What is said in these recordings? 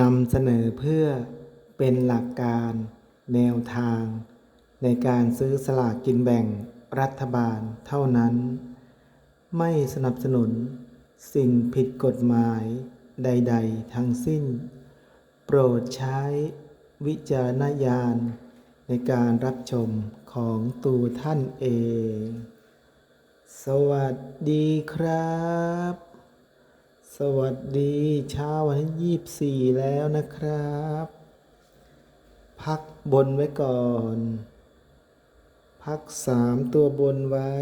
นำเสนอเพื่อเป็นหลักการแนวทาง ในการซื้อสลากกินแบ่งรัฐบาลเท่านั้น ไม่สนับสนุนสิ่งผิดกฎหมายใด ๆ ทั้งสิ้น โปรดใช้วิจารณญาณในการรับชมของตัวท่านเอง สวัสดีครับ สวัสดีเช้าวันที่ยี่สี่แล้วนะครับ พักบนไว้ก่อน พักสามตัวบนไว้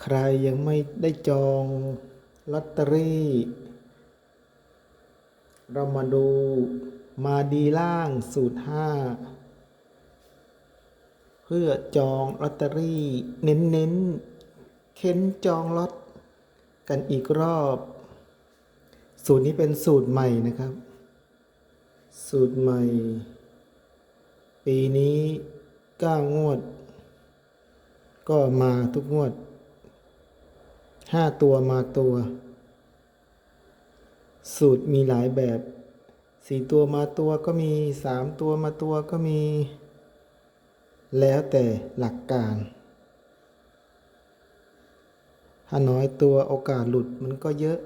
ใครยังไม่ได้จองลอตเตอรี่ เรามาดูมาดีล่างสูตรห้าเพื่อจองลอตเตอรี่ เน้นๆเค้นจองลอต กันอีกรอบ สูตรนี้เป็นสูตรใหม่นะครับ สูตรใหม่ ปีนี้เก้างวด ก็มาทุกงวดห้าตัวมาตัว สูตรมีหลายแบบสี่ตัวมาตัวก็มีสามตัวมาตัวก็มี แล้วแต่หลักการ ถ้าน้อยตัวโอกาสหลุดมันก็เยอะ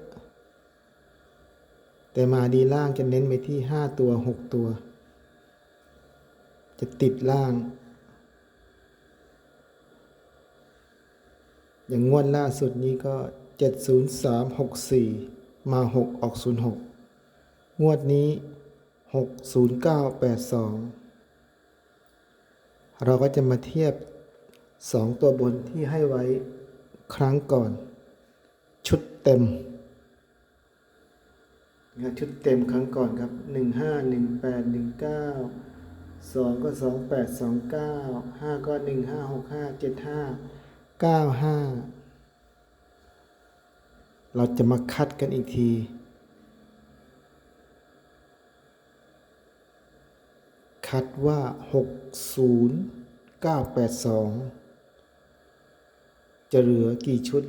แต่มาดีล่างจะเน้นไปที่ห้าตัวหกตัว จะติดล่าง อย่างงวดล่าสุดนี้ก็เจ็ดศูนย์สามหกสี่มาหกออกศูนย์หกงวดนี้หกศูนย์เก้าแปดสองเราก็จะมาเทียบสองตัวบนที่ให้ไว้ ครั้งก่อน ชุดเต็มงานชุดเต็มครั้งก่อนครับหนึ่งห้าหนึ่งแปดหนึ่งเก้าสองก็สองแปดสองเก้าห้าก็หนึ่งห้าหกห้าเจ็ดห้าเก้าห้าเราจะมาคัดกันอีกที คัดว่า 60 982 จะเหลือกี่ชุด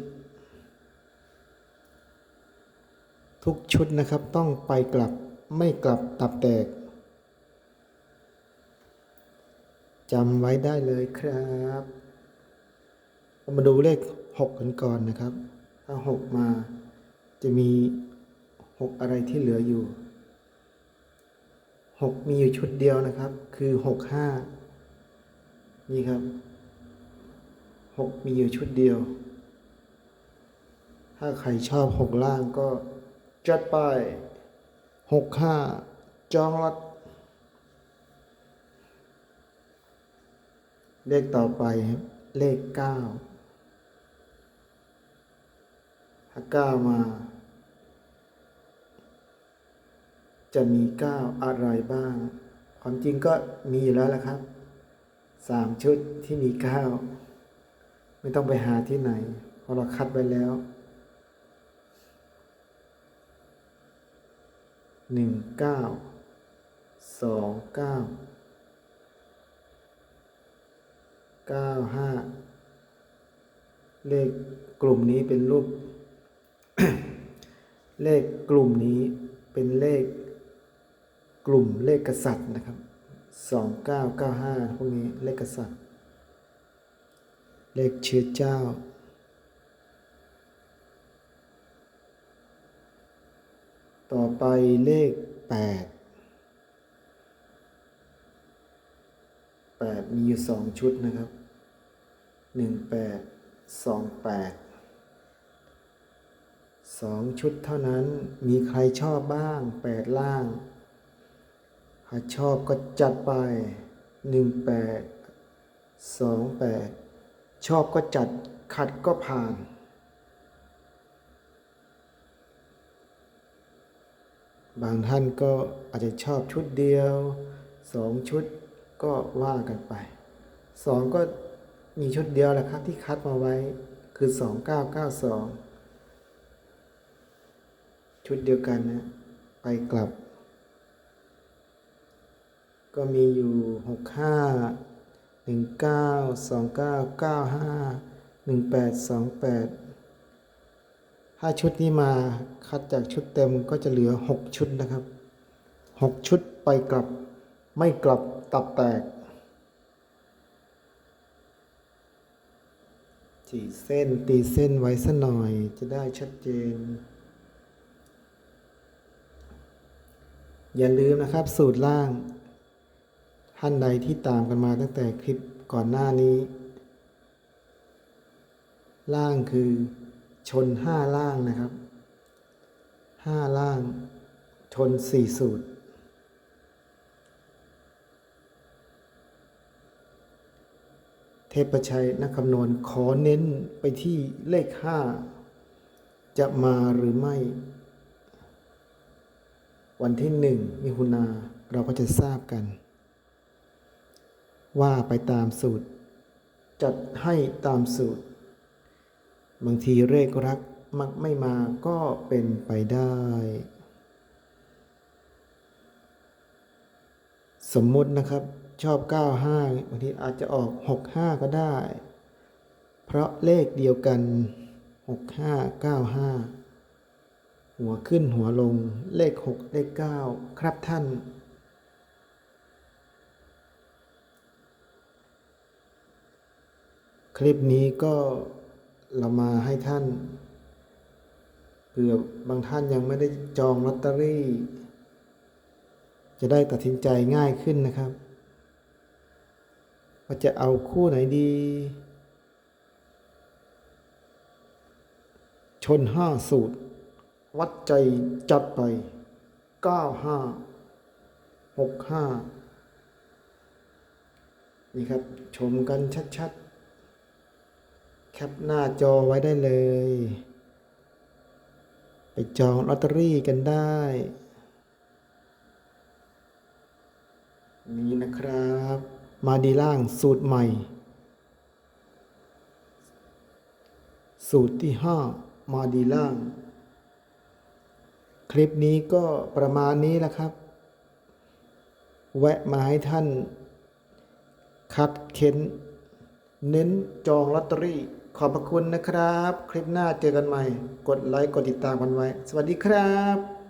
ทุกชุดนะครับต้องไปกลับไม่กลับตับแตกจำไว้ได้เลยครับมาดูเลข6กันก่อนนะครับ ถ้า 6 มาจะมี 6 อะไรที่เหลืออยู่หกมีอยู่ชุดเดียวนะครับ คือหกห้านี่ครับ หกมีอยู่ชุดเดียว ถ้าใครชอบหกล่างก็จัดไปหกห้าจองรัดเลขต่อไปครับ เลขเก้าถ้าเก้ามา จะมีเก้าอะไรบ้าง ความจริงก็มีอยู่แล้วละครับสามชุดที่มีเก้า ไม่ต้องไปหาที่ไหนเพราะเราคัดไว้แล้วหนึ่งเก้าสองเก้าเก้าห้าเลขกลุ่มนี้เป็นรูป เลขกลุ่มนี้เป็นเลขกลุ่มเลขกษัตริย์นะครับสองเก้าเก้าห้าพวกนี้เลขกษัตริย์ เลขชื่อเจ้า ต่อไปเลข 8 8 มีอยู่ 2 ชุดนะครับ 18 28 2 ชุดเท่านั้นมีใครชอบบ้าง 8 ล่างหากชอบก็จัดไป 18 28 ชอบก็จัดขัดก็ผ่าน บางท่านก็อาจจะชอบชุดเดียวสองชุดก็ว่ากันไปสองก็มีชุดเดียวแหละครับที่คัดมาไว้คือสองเก้าเก้าสองชุดเดียวกันนะ ไปกลับ ก็มีอยู่ห หนึ่งเก้าสองเก้าเก้าห้าหนึ่งแปดสองแปดถ้าชุดนี้มาคัดจากชุดเต็มก็จะเหลือหกชุดนะครับหกชุดไปกลับไม่กลับตับแตกจีเส้นตีเส้นไว้สักหน่อยจะได้ชัดเจน อย่าลืมนะครับสูตรล่าง ท่านใดที่ตามกันมาตั้งแต่คลิปก่อนหน้านี้ ล่างคือชนห้าล่างนะครับห้าล่าง ชนสี่สูตร เทพชัยนักคำนวณขอเน้นไปที่เลขห้าจะมาหรือไม่ วันที่หนึ่งมิถุนาเราก็จะทราบกัน ว่าไปตามสูตร จัดให้ตามสูตร บางทีเลขรักมักไม่มาก็เป็นไปได้ สมมุตินะครับชอบ 95บางทีอาจจะออก 65 ก็ได้ เพราะเลขเดียวกัน 65 95 หัวขึ้นหัวลงเลข 6 เลข 9 ครับท่าน ลิปนี้ก็เรามาให้ท่านเผื่อบางท่านยังไม่ได้จองลอตเตอรี่ จะได้ตัดสินใจง่ายขึ้นนะครับ ว่าจะเอาคู่ไหนดี ชนห้าสูตร วัดใจจัดไปเก้าห้าหกห้านี่ครับ ชมกันชัดๆ ปหน้าจอไว้ได้เลย ไปจองลอตเตอรี่กันได้ นี่นะครับ มาดีล่างสูตรใหม่ สูตรที่ห้ามาดีล่าง คลิปนี้ก็ประมาณนี้แหละครับ แวะมาให้ท่าน คัดเค้นเน้นจองลอตเตอรี่ ขอบพระคุณนะครับ คลิปหน้าเจอกันใหม่ กดไลค์ กดติดตามกันไว้ สวัสดีครับ